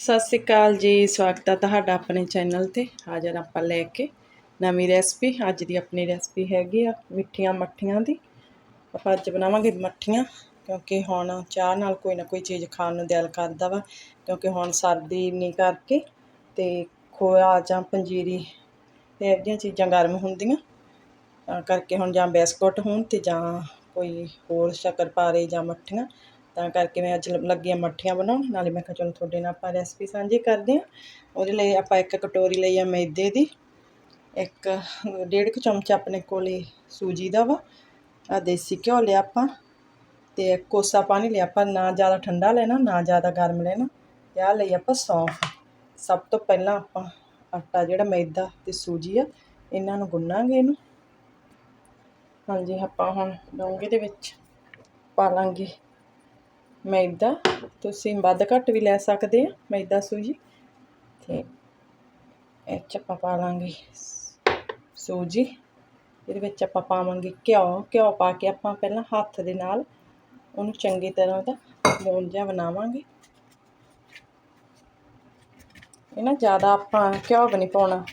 ਸਤਿ ਸ਼੍ਰੀ ਅਕਾਲ ਜੀ, ਸਵਾਗਤ ਹੈ ਤੁਹਾਡਾ ਆਪਣੇ ਚੈਨਲ ਤੇ। ਹਾਜ਼ਰ ਆਪਾਂ ਲੈ ਕੇ ਨਵੀਂ ਰੈਸਪੀ। ਅੱਜ ਦੀ ਆਪਣੀ ਰੈਸਪੀ ਹੈਗੀ ਆ ਮਿੱਠੀਆਂ ਮੱਠੀਆਂ ਦੀ। ਆਪਾਂ ਅੱਜ ਬਣਾਵਾਂਗੇ ਮੱਠੀਆਂ, ਕਿਉਂਕਿ ਹੁਣ ਚਾਹ ਨਾਲ ਕੋਈ ਨਾ ਕੋਈ ਚੀਜ਼ ਖਾਣ ਨੂੰ ਦਿਲ ਕਰਦਾ ਵਾ, ਕਿਉਂਕਿ ਹੁਣ ਸਰਦੀ ਨਹੀਂ ਕਰਕੇ ਤੇ ਖੋਆ ਜਾਂ ਪੰਜੀਰੀ ਇਹ ਜਿਹੀਆਂ ਚੀਜ਼ਾਂ ਗਰਮ ਹੁੰਦੀਆਂ। ਤਾਂ ਕਰਕੇ ਹੁਣ ਜਾਂ ਬਿਸਕੁਟ ਹੋਣ ਤੇ ਜਾਂ ਕੋਈ ਹੋਰ ਸ਼ੱਕਰਪਾਰੇ ਜਾਂ ਮੱਠੀਆਂ। ਤਾਂ ਕਰਕੇ ਮੈਂ ਅੱਜ ਲ- ਲੱਗੀ ਹਾਂ ਮੱਠੀਆਂ ਬਣਾਉਣ, ਨਾਲੇ ਮੈਂ ਕਿਹਾ ਚਲੋ ਤੁਹਾਡੇ ਨਾਲ ਆਪਾਂ ਰੈਸਪੀ ਸਾਂਝੀ ਕਰਦੇ ਹਾਂ। ਉਹਦੇ ਲਈ ਆਪਾਂ ਇੱਕ ਕਟੋਰੀ ਲਈ ਆ ਮੈਦੇ ਦੀ, ਇੱਕ ਡੇਢ ਕੁ ਚਮਚਾ ਆਪਣੇ ਕੋਲੇ ਸੂਜੀ ਦਾ ਵਾ, ਆ ਦੇਸੀ ਘਿਓ ਲਿਆ ਆਪਾਂ, ਤੇ ਕੋਸਾ ਪਾਣੀ ਲਿਆ ਆਪਾਂ, ਨਾ ਜ਼ਿਆਦਾ ਠੰਡਾ ਲੈਣਾ, ਨਾ ਜ਼ਿਆਦਾ ਗਰਮ ਲੈਣਾ, ਤੇ ਆ ਲਈ ਆਪਾਂ ਸੌਂਫ। ਸਭ ਤੋਂ ਪਹਿਲਾਂ ਆਪਾਂ ਆਟਾ ਜਿਹੜਾ ਮੈਦਾ ਤੇ ਸੂਜੀ ਆ, ਇਹਨਾਂ ਨੂੰ ਗੁੰਨਾਂਗੇ ਇਹਨੂੰ। ਹਾਂਜੀ, ਆਪਾਂ ਹੁਣ ਡੋਂਗੇ ਦੇ ਵਿੱਚ ਪਾ ਲਾਂਗੇ। ਮੈਦਾ ਤੁਸੀਂ ਵੱਧ ਘੱਟ ਵੀ ਲੈ ਸਕਦੇ ਆ ਮੈਦਾ ਸੂਜੀ। ਤੇ ਇਹ 'ਚ ਆਪਾਂ ਪਾ ਲਾਂਗੇ ਸੂਜੀ। ਇਹਦੇ ਵਿੱਚ ਆਪਾਂ ਪਾਵਾਂਗੇ ਘਿਓ। ਘਿਓ ਪਾ ਕੇ ਆਪਾਂ ਪਹਿਲਾਂ ਹੱਥ ਦੇ ਨਾਲ ਉਹਨੂੰ ਚੰਗੀ ਤਰ੍ਹਾਂ ਦਾ ਮੋਲ ਜਿਹਾ ਬਣਾਵਾਂਗੇ। ਇਹ ਨਾ ਜ਼ਿਆਦਾ ਆਪਾਂ ਘਿਓ ਵੀ ਨਹੀਂ ਪਾਉਣਾ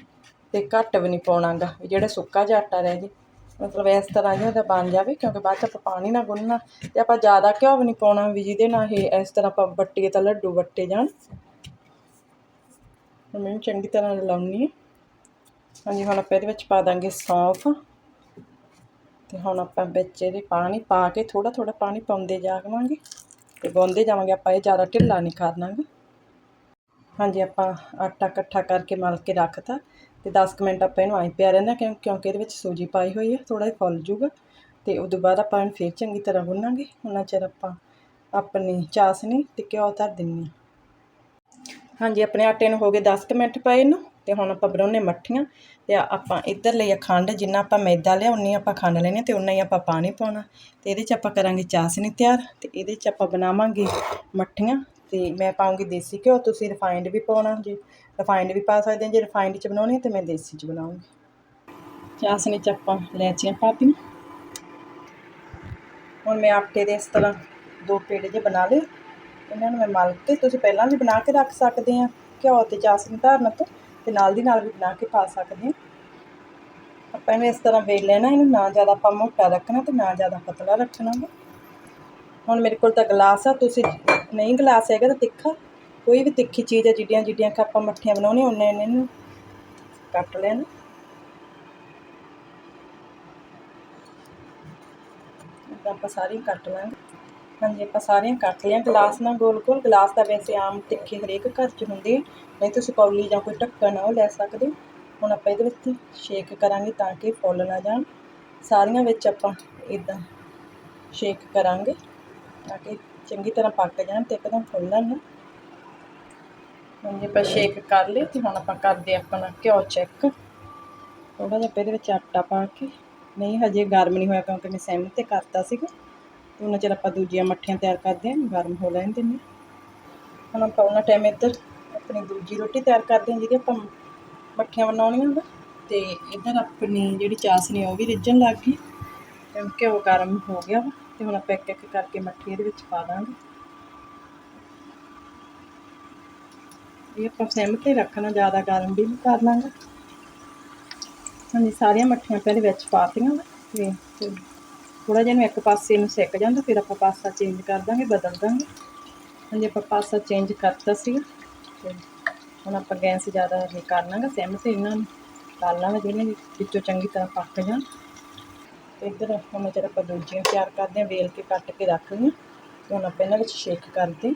ਤੇ ਘੱਟ ਵੀ ਨਹੀਂ ਪਾਉਣਾਗਾ ਵੀ ਜਿਹੜਾ ਸੁੱਕਾ ਜਿਹਾ ਆਟਾ ਰਹਿ ਜੇ। ਮਤਲਬ ਇਸ ਤਰ੍ਹਾਂ ਜਿਹਾ ਉਹਦਾ ਬਣ ਜਾਵੇ, ਕਿਉਂਕਿ ਬਾਅਦ ਚ ਆਪਾਂ ਪਾਣੀ ਨਾ ਗੁੰਨਣਾ ਅਤੇ ਆਪਾਂ ਜ਼ਿਆਦਾ ਘਿਓ ਵੀ ਨਹੀਂ ਪਾਉਣਾ ਵੀ ਜਿਹਦੇ ਨਾਲ ਇਹ ਇਸ ਤਰ੍ਹਾਂ ਆਪਾਂ ਵੱਟੀਏ ਤਾਂ ਲੱਡੂ ਵੱਟੇ ਜਾਣ। ਹੁਣ ਮੈਨੂੰ ਚੰਗੀ ਤਰ੍ਹਾਂ ਲਾਉਣੀ ਹੈ ਹਾਂਜੀ, ਹੁਣ ਆਪਾਂ ਇਹਦੇ ਵਿੱਚ ਪਾ ਦਾਂਗੇ ਸੌਂਫ। ਤੇ ਹੁਣ ਆਪਾਂ ਵਿੱਚ ਇਹਦੇ ਪਾਣੀ ਪਾ ਕੇ ਥੋੜਾ ਥੋੜਾ ਪਾਣੀ ਪਾਉਂਦੇ ਜਾਵਾਂਗੇ। ਤੇ ਗੁੰਨਦੇ ਜਾਵਾਂਗੇ, ਆਪਾਂ ਇਹ ਜ਼ਿਆਦਾ ਢਿੱਲਾ ਨਹੀਂ ਕਰਨਾਗਾ ਹਾਂਜੀ, ਆਪਾਂ ਆਟਾ ਇਕੱਠਾ ਕਰਕੇ ਮਲ ਕੇ ਰੱਖਤਾ। ਤੇ 10 ਕੁ ਮਿੰਟ ਆਪਾਂ ਇਹਨੂੰ ਆਈ ਪਿਆ ਰਹਿੰਦਾ ਕਿਉਂ ਕਿਉਂਕਿ ਇਹਦੇ ਵਿੱਚ ਸੂਜੀ ਪਾਈ ਹੋਈ ਹੈ ਥੋੜਾ ਜਿਹਾ ਫੁੱਲ ਜੂਗਾ। ਤੇ ਉਸ ਤੋਂ ਬਾਅਦ ਆਪਾਂ ਇਹਨੂੰ ਫੇਰ ਚੰਗੀ ਤਰ੍ਹਾਂ ਗੁੰਨਾਂਗੇ। ਉਹਨਾਂ ਚਿਰ ਆਪਾਂ ਆਪਣੀ ਚਾਸਨੀ ਤੇ ਘਿਓ ਧਰ ਦਿੰਨੀ ਹਾਂ। ਹਾਂਜੀ, ਆਪਣੇ ਆਟੇ ਨੂੰ ਹੋ ਗਏ 10 ਕੁ ਮਿੰਟ ਪਏ ਨੂੰ ਤੇ ਹੁਣ ਆਪਾਂ ਬਣਾਉਣੇ ਮੱਠੀਆਂ। ਤੇ ਆਪਾਂ ਇੱਧਰ ਲਈ ਆ ਖੰਡ, ਜਿੰਨਾ ਆਪਾਂ ਮੈਦਾ ਲਿਆ, ਉਨੀ ਆਪਾਂ ਖੰਡ ਲੈਣੀ ਤੇ ਉਨਾ ਹੀ ਆਪਾਂ ਪਾਣੀ ਪਾਉਣਾ। ਤੇ ਇਹਦੇ 'ਚ ਆਪਾਂ ਕਰਾਂਗੇ ਚਾਸਨੀ ਤਿਆਰ ਤੇ ਇਹਦੇ 'ਚ ਆਪਾਂ ਬਣਾਵਾਂਗੇ ਮੱਠੀਆਂ। ਤੇ ਮੈਂ ਪਾਉਂਗੀ ਦੇਸੀ ਘਿਓ ਤੁਸੀਂ ਰਿਫਾਈਨਡ ਵੀ ਪਾਉਣਾ ਜੇ। ਰਿਫਾਈਨਡ ਵੀ ਪਾ ਸਕਦੇ ਹੋ ਜੇ ਰਿਫਾਈਨਡ 'ਚ ਬਣਾਉਣੀ ਹੈ ਤੇ ਮੈਂ ਦੇਸੀ 'ਚ ਬਣਾਉਂਗੀ। ਚਾਸਨੀ 'ਚ ਆਪਾਂ ਇਲਾਇਚੀਆਂ ਪਾਤੀਆਂ ਹੁਣ ਮੈਂ ਆਟੇ ਦੇ ਇਸ ਤਰ੍ਹਾਂ ਦੋ ਪੇੜੇ ਜਿਹੇ ਬਣਾ ਲਏ। ਇਹਨਾਂ ਨੂੰ ਮੈਂ ਮਲ ਕੇ ਤੁਸੀਂ ਪਹਿਲਾਂ ਵੀ ਬਣਾ ਕੇ ਰੱਖ ਸਕਦੇ ਆ। ਘਿਓ ਤੇ ਚਾਸਨੀ ਧਰਨ ਤੋਂ ਤੇ ਨਾਲ ਦੀ ਨਾਲ ਵੀ ਬਣਾ ਕੇ ਪਾ ਸਕਦੇ ਆ। ਆਪਾਂ ਇਹਨੂੰ ਇਸ ਤਰ੍ਹਾਂ ਵੇਲ ਲੈਣਾ ਇਹਨੂੰ ਨਾ ਜ਼ਿਆਦਾ ਆਪਾਂ ਮੋਟਾ ਰੱਖਣਾ ਤੇ ਨਾ ਜ਼ਿਆਦਾ ਪਤਲਾ ਰੱਖਣਾ ਹੁਣ ਮੇਰੇ ਕੋਲ ਤਾਂ ਗਲਾਸ ਆ, ਤੁਸੀਂ ਨਹੀਂ ਗਲਾਸ ਹੈਗਾ ਤਾਂ ਤਿੱਖਾ। ਕੋਈ ਵੀ ਤਿੱਖੀ ਚੀਜ਼ ਹੈ ਜਿੱਡੀਆਂ ਜਿੱਡੀਆਂ ਕਿ ਆਪਾਂ ਮੱਠੀਆਂ ਬਣਾਉਣੀਆਂ ਉਹਨੇ ਇਹਨੇ ਨੂੰ ਕੱਟ ਲੈਣ। ਆਪਾਂ ਸਾਰੀਆਂ ਕੱਟ ਲਾਂਗੇ। ਹਾਂਜੀ, ਆਪਾਂ ਸਾਰੀਆਂ ਕੱਟ ਲਿਆ ਗਲਾਸ ਨਾਲ ਗੋਲ ਗੋਲ, ਗਲਾਸ ਤਾਂ ਵੈਸੇ ਆਮ ਤਿੱਖੇ ਹਰੇਕ ਘਰ 'ਚ ਹੁੰਦੇ ਆ। ਨਹੀਂ ਤੁਸੀਂ ਕੌਲੀ ਜਾਂ ਕੋਈ ਢੱਕਣ ਆ, ਉਹ ਲੈ ਸਕਦੇ ਹੋ। ਹੁਣ ਆਪਾਂ ਇਹਦੇ ਵਿੱਚ ਸ਼ੇਕ ਕਰਾਂਗੇ ਤਾਂ ਕਿ ਫੁੱਲ ਨਾ ਜਾਣ। ਸਾਰੀਆਂ ਵਿੱਚ ਆਪਾਂ ਇਦਾਂ ਸ਼ੇਕ ਕਰਾਂਗੇ। ਤਾਂ ਕਿ ਚੰਗੀ ਤਰ੍ਹਾਂ ਪੱਕ ਜਾਣ ਤੇ ਇੱਕਦਮ ਫੁੱਲਣ ਹੁਣ ਜੇ ਆਪਾਂ ਸ਼ੇਕ ਕਰ ਲਏ ਤੇ ਹੁਣ ਆਪਾਂ ਕਰਦੇ ਆਪਣਾ ਘਿਓ ਚੈੱਕ ਥੋੜਾ ਜਿਹਾ ਇਹਦੇ ਵਿੱਚ ਆਟਾ ਪਾ ਕੇ। ਨਹੀਂ, ਹਜੇ ਗਰਮ ਨਹੀਂ ਹੋਇਆ ਕਿਉਂਕਿ ਮੈਂ ਸਿਮ ਤੇ ਕਰਤਾ ਸੀਗਾ। ਤੇ ਉਹਨਾਂ ਚਿਰ ਆਪਾਂ ਦੂਜੀਆਂ ਮੱਠੀਆਂ ਤਿਆਰ ਕਰਦੇ ਹਾਂ, ਗਰਮ ਹੋ ਲੈਣ ਦਿੰਦੇ ਹਾਂ। ਹੁਣ ਆਪਾਂ ਉਹਨਾਂ ਟਾਈਮ ਇੱਧਰ ਆਪਣੀ ਦੂਜੀ ਰੋਟੀ ਤਿਆਰ ਕਰਦੇ ਹਾਂ ਜਿਹਦੀ ਆਪਾਂ ਮੱਠੀਆਂ ਬਣਾਉਣੀਆਂ ਵਾ। ਤੇ ਇੱਧਰ ਆਪਣੀ ਜਿਹੜੀ ਚਾਸਨੀ ਆ, ਉਹ ਵੀ ਰਿੱਝਣ ਲੱਗ ਗਈ। ਕਿਉਂਕਿ ਉਹ ਗਰਮ ਹੋ ਗਿਆ ਵਾ। ਤੇ ਹੁਣ ਆਪਾਂ ਇੱਕ ਇੱਕ ਕਰਕੇ ਮੱਠੀ ਇਹਦੇ ਵਿੱਚ ਪਾ ਦਾਂਗੇ। ਇਹ ਆਪਾਂ ਸਿਮ ਤੇ ਰੱਖਣਾ, ਜ਼ਿਆਦਾ ਗਰਮ ਵੀ ਨਹੀਂ ਕਰਨਾਗਾ ਹਾਂਜੀ ਸਾਰੀਆਂ ਮੱਠੀਆਂ ਪਹਿਲੇ ਵਿੱਚ ਪਾਤੀਆਂ ਵਾ ਤੇ ਥੋੜਾ ਜਿਹਾ ਨੂੰ ਇੱਕ ਪਾਸੇ ਨੂੰ ਸਿੱਕ ਜਾਂਦਾ, ਫਿਰ ਆਪਾਂ ਪਾਸਾ ਚੇਂਜ ਕਰ ਦਾਂਗੇ, ਬਦਲ ਦਾਂਗੇ। ਹਾਂਜੀ, ਆਪਾਂ ਪਾਸਾ ਚੇਂਜ ਕਰਤਾ ਸੀਗਾ ਤੇ ਹੁਣ ਆਪਾਂ ਗੈਸ ਜ਼ਿਆਦਾ ਨਹੀਂ ਕਰਨਾਗਾ ਸਿਮ ਤੇ, ਇਹਨਾਂ ਨੂੰ ਤਾਲਣਾ ਜਿਹਨੇ ਵਿੱਚੋਂ ਚੰਗੀ ਤਰ੍ਹਾਂ ਪੱਕ ਜਾਣ। ਤੇ ਇੱਧਰ ਹੁਣ ਜਿਹੜਾ ਆਪਾਂ ਦੂਜੀਆਂ ਤਿਆਰ ਕਰਦੇ ਹਾਂ, ਵੇਲ ਕੇ ਕੱਟ ਕੇ ਰੱਖ ਲਈਆਂ। ਹੁਣ ਆਪਾਂ ਇਹਨਾਂ ਵਿੱਚ ਸ਼ੇਕ ਕਰਦੇ।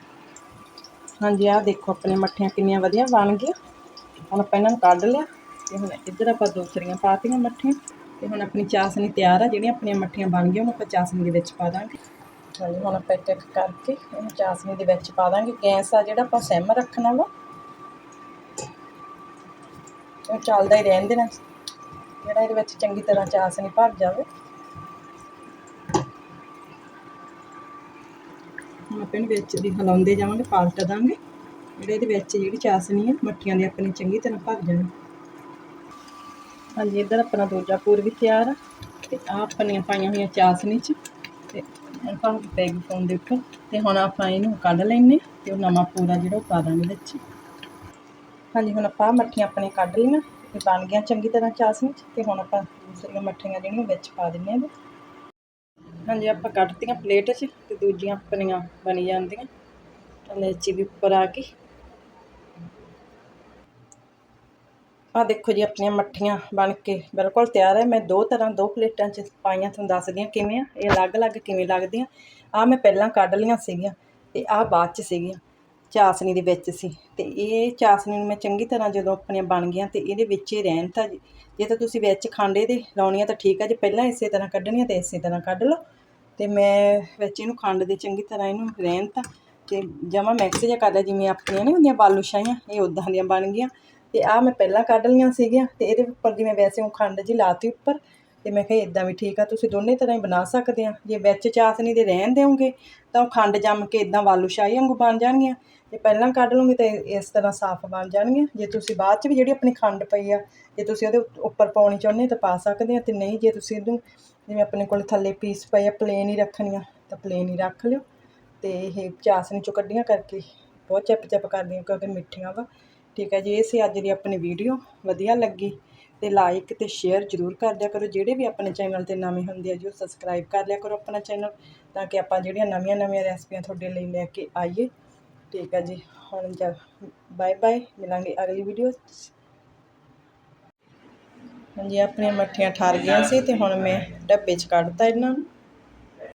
ਹਾਂਜੀ, ਆਹ ਦੇਖੋ ਆਪਣੇ ਮੱਠੀਆਂ ਕਿੰਨੀਆਂ ਵਧੀਆ ਬਣ ਗਈਆਂ। ਹੁਣ ਆਪਾਂ ਇਹਨਾਂ ਨੂੰ ਕੱਢ ਲਿਆ ਤੇ ਹੁਣ ਇੱਧਰ ਆਪਾਂ ਦੂਸਰੀਆਂ ਪਾਤੀਆਂ ਮੱਠੀਆਂ। ਤੇ ਹੁਣ ਆਪਣੀ ਚਾਸਨੀ ਤਿਆਰ ਆ, ਜਿਹੜੀਆਂ ਆਪਣੀਆਂ ਮੱਠੀਆਂ ਬਣ ਗਈਆਂ, ਉਹਨੂੰ ਆਪਾਂ ਚਾਸਨੀ ਦੇ ਵਿੱਚ ਪਾ ਦਾਂਗੇ। ਹਾਂਜੀ, ਹੁਣ ਆਪਾਂ ਇੱਕ ਇੱਕ ਕਰਕੇ ਇਹਨੂੰ ਚਾਸਨੀ ਦੇ ਵਿੱਚ ਪਾ ਦਾਂਗੇ। ਗੈਸ ਆ ਜਿਹੜਾ ਆਪਾਂ ਸਿਮ ਰੱਖਣਾ ਵਾ। ਉਹ ਚੱਲਦਾ ਹੀ ਰਹਿਣ ਦੇਣਾ। ਜਿਹੜਾ ਇਹਦੇ ਵਿੱਚ ਚੰਗੀ ਤਰ੍ਹਾਂ ਚਾਸਨੀ ਭਰ ਜਾਵੇ। ਆਪਾਂ ਇਹਨੂੰ ਵਿੱਚ ਦੀ ਹਿਲਾਉਂਦੇ ਜਾਵਾਂਗੇ, ਪਾਲਟ ਦਾਂਗੇ। ਜਿਹੜੇ ਇਹਦੇ ਵਿੱਚ ਜਿਹੜੀ ਚਾਸਨੀ ਹੈ ਮੱਠੀਆਂ ਦੀ ਆਪਣੀ ਚੰਗੀ ਤਰ੍ਹਾਂ ਭਰ ਜਾਣ। ਹਾਂਜੀ, ਇੱਧਰ ਆਪਣਾ ਦੂਜਾ ਪੂਰ ਵੀ ਤਿਆਰ ਆ। ਤੇ ਆ ਆਪਣੀਆਂ ਪਾਈਆਂ ਹੋਈਆਂ ਚਾਸਨੀ 'ਚ। ਤੇ ਆਪਾਂ ਪਾ ਪੈ ਗਈ ਫੋਨ ਦੇ ਉੱਪਰ ਤੇ ਹੁਣ ਆਪਾਂ ਇਹਨੂੰ ਕੱਢ ਲੈਨੇ ਤੇ ਉਹ ਨਵਾਂ ਪੂਰਾ ਜਿਹੜਾ ਉਹ ਪਾ ਦਾਂਗੇ ਵਿੱਚ। ਹਾਂਜੀ, ਹੁਣ ਆਪਾਂ ਮੱਠੀਆਂ ਆਪਣੇ ਕੱਢ ਲਈਆਂ। ਤੇ ਬਣ ਗਿਆ ਚੰਗੀ ਤਰ੍ਹਾਂ ਚਾਸਣੀ 'ਚ। ਤੇ ਹੁਣ ਆਪਾਂ ਦੂਸਰੀਆਂ ਮੱਠੀਆਂ ਜਿਹੜੀਆਂ ਵਿੱਚ ਪਾ ਦਿੰਨੇ ਆ ਹਾਂਜੀ, ਆਪਾਂ ਕੱਢਤੀਆਂ ਪਲੇਟ 'ਚ ਤੇ ਦੂਜੀਆਂ ਆਪਣੀਆਂ ਬਣੀ ਜਾਂਦੀਆਂ। ਇਲਾਇਚੀ ਵੀ ਉੱਪਰ ਆ ਗਈ। ਆ ਦੇਖੋ ਜੀ, ਆਪਣੀਆਂ ਮੱਠੀਆਂ ਬਣ ਕੇ ਬਿਲਕੁਲ ਤਿਆਰ ਹੈ। ਮੈਂ ਦੋ ਤਰ੍ਹਾਂ ਦੋ ਪਲੇਟਾਂ 'ਚ ਪਾਈਆਂ, ਤੁਹਾਨੂੰ ਦੱਸਦੀ ਹਾਂ ਕਿਵੇਂ ਆ। ਇਹ ਅਲੱਗ-ਅਲੱਗ ਕਿਵੇਂ ਲੱਗਦੀਆਂ। ਆ ਮੈਂ ਪਹਿਲਾਂ ਕੱਢ ਲਈਆਂ ਸੀਗੀਆਂ ਤੇ ਆ ਬਾਅਦ 'ਚ ਸੀਗੀਆਂ। ਚਾਸਨੀ ਦੇ ਵਿੱਚ ਸੀ। ਤੇ ਇਹ ਚਾਸਨੀ ਨੂੰ ਮੈਂ ਚੰਗੀ ਤਰ੍ਹਾਂ ਜਦੋਂ ਆਪਣੀਆਂ ਬਣ ਗਈਆਂ ਤੇ ਇਹਦੇ ਵਿੱਚ ਹੀ ਰਹਿਣ ਤਾਂ ਜੀ। ਜੇ ਤਾਂ ਤੁਸੀਂ ਵਿੱਚ ਖਾਂਡੇ ਦੇ ਲਾਉਣੀਆਂ ਤਾਂ ਠੀਕ ਆ ਜੇ, ਪਹਿਲਾਂ ਇਸੇ ਤਰ੍ਹਾਂ ਕੱਢਣੀਆਂ ਤੇ ਇਸੇ ਤਰ੍ਹਾਂ ਕੱਢ ਲਓ। ਤੇ ਮੈਂ ਵਿੱਚ ਇਹਨੂੰ ਖੰਡ ਦੇ ਚੰਗੀ ਤਰ੍ਹਾਂ ਇਹਨੂੰ ਰਹਿਣ ਤਾਂ ਤੇ ਜਮਾ ਮਿਕਸ ਜਿਹਾ ਕਰ ਲਿਆ, ਜਿਵੇਂ ਆਪਣੀਆਂ ਨਹੀਂ ਹੁੰਦੀਆਂ ਬਾਲੂ ਸ਼ਾਹੀਆਂ ਇਹ ਉਦਾਂ ਦੀਆਂ ਬਣ ਗਈਆਂ। ਤੇ ਆ ਮੈਂ ਪਹਿਲਾਂ ਕੱਢ ਲਈਆਂ ਸੀਗੀਆਂ ਤੇ ਇਹਦੇ ਉੱਪਰ ਜਿਵੇਂ ਵੈਸੇ ਉਹ ਖੰਡ ਜੀ ਲਾਤੀ ਉੱਪਰ ਤੇ ਮੈਂ ਕਿਹਾ ਇਦਾਂ ਵੀ ਠੀਕ ਆ, ਤੁਸੀਂ ਦੋਨੇ ਤਰ੍ਹਾਂ ਹੀ ਬਣਾ ਸਕਦੇ ਆ। ਜੇ ਵਿੱਚ ਚਾਸਨੀ ਦੇ ਰਹਿਣ ਦਿਓਗੇ, ਤਾਂ ਉਹ ਖੰਡ ਜੰਮ ਕੇ ਇਦਾਂ ਬਾਲੂ ਸ਼ਾਹੀ ਵਾਂਗੂ ਬਣ ਜਾਣਗੀਆਂ। ਜੇ ਪਹਿਲਾਂ ਕੱਢ ਲਓਗੇ ਤਾਂ ਇਸ ਤਰ੍ਹਾਂ ਸਾਫ਼ ਬਣ ਜਾਣਗੀਆਂ। ਜੇ ਤੁਸੀਂ ਬਾਅਦ ਚ ਵੀ ਜਿਹੜੀ ਆਪਣੀ ਖੰਡ ਪਈ ਆ, ਜੇ ਤੁਸੀਂ ਉਹਦੇ ਉੱਪਰ ਪਾਉਣੀ ਚਾਹੁੰਦੇ ਤਾਂ ਪਾ ਸਕਦੇ ਆ, ਤੇ ਨਹੀਂ ਜੇ ਤੁਸੀਂ ਇਹਨੂੰ ਜਿਵੇਂ ਆਪਣੇ ਕੋਲ ਥੱਲੇ ਪੀਸ ਪਏ ਆ ਪਲੇਨ ਹੀ ਰੱਖਣੀਆਂ ਤਾਂ ਪਲੇਨ ਹੀ ਰੱਖ ਲਿਓ। ਤੇ ਇਹ ਚਾਸਨੀ ਚੋਂ ਕੱਢੀਆਂ ਕਰਕੇ ਬਹੁਤ ਚਿਪ ਚਿਪ ਕਰਦੀਆਂ ਕਿਉਂਕਿ ਮਿੱਠੀਆਂ ਵਾ। ਠੀਕ ਹੈ ਜੀ, ਇਹ ਸੀ ਅੱਜ ਦੀ ਆਪਣੀ ਵੀਡੀਓ ਵਧੀਆ ਲੱਗੀ। ਤੇ ਲਾਈਕ ਤੇ ਸ਼ੇਅਰ ਜ਼ਰੂਰ ਕਰ ਦਿਆ ਕਰੋ। ਜਿਹੜੇ ਵੀ ਆਪਣੇ ਚੈਨਲ ਤੇ ਨਵੇਂ ਹੁੰਦੇ ਆ ਜੀ, ਉਹ ਸਬਸਕ੍ਰਾਈਬ ਕਰ ਲਿਆ ਕਰੋ ਆਪਣਾ ਚੈਨਲ ਤਾਂ ਕਿ ਆਪਾਂ ਜਿਹੜੀਆਂ ਨਵੀਆਂ ਨਵੀਆਂ ਰੈਸਪੀਆਂ ਤੁਹਾਡੇ ਲਈ ਲੈ ਕੇ ਆਈਏ। ਠੀਕ ਹੈ ਜੀ, ਹੁਣ ਜਾ ਬਾਏ ਬਾਏ ਮਿਲਾਂਗੇ ਅਗਲੀ ਵੀਡੀਓ 'ਚ। ਹਾਂਜੀ, ਆਪਣੀਆਂ ਮੱਠੀਆਂ ਠਾਰ ਗਈਆਂ ਸੀ ਤੇ ਹੁਣ ਮੈਂ ਡੱਬੇ 'ਚ ਕੱਢਤਾ ਇਹਨਾਂ ਨੂੰ।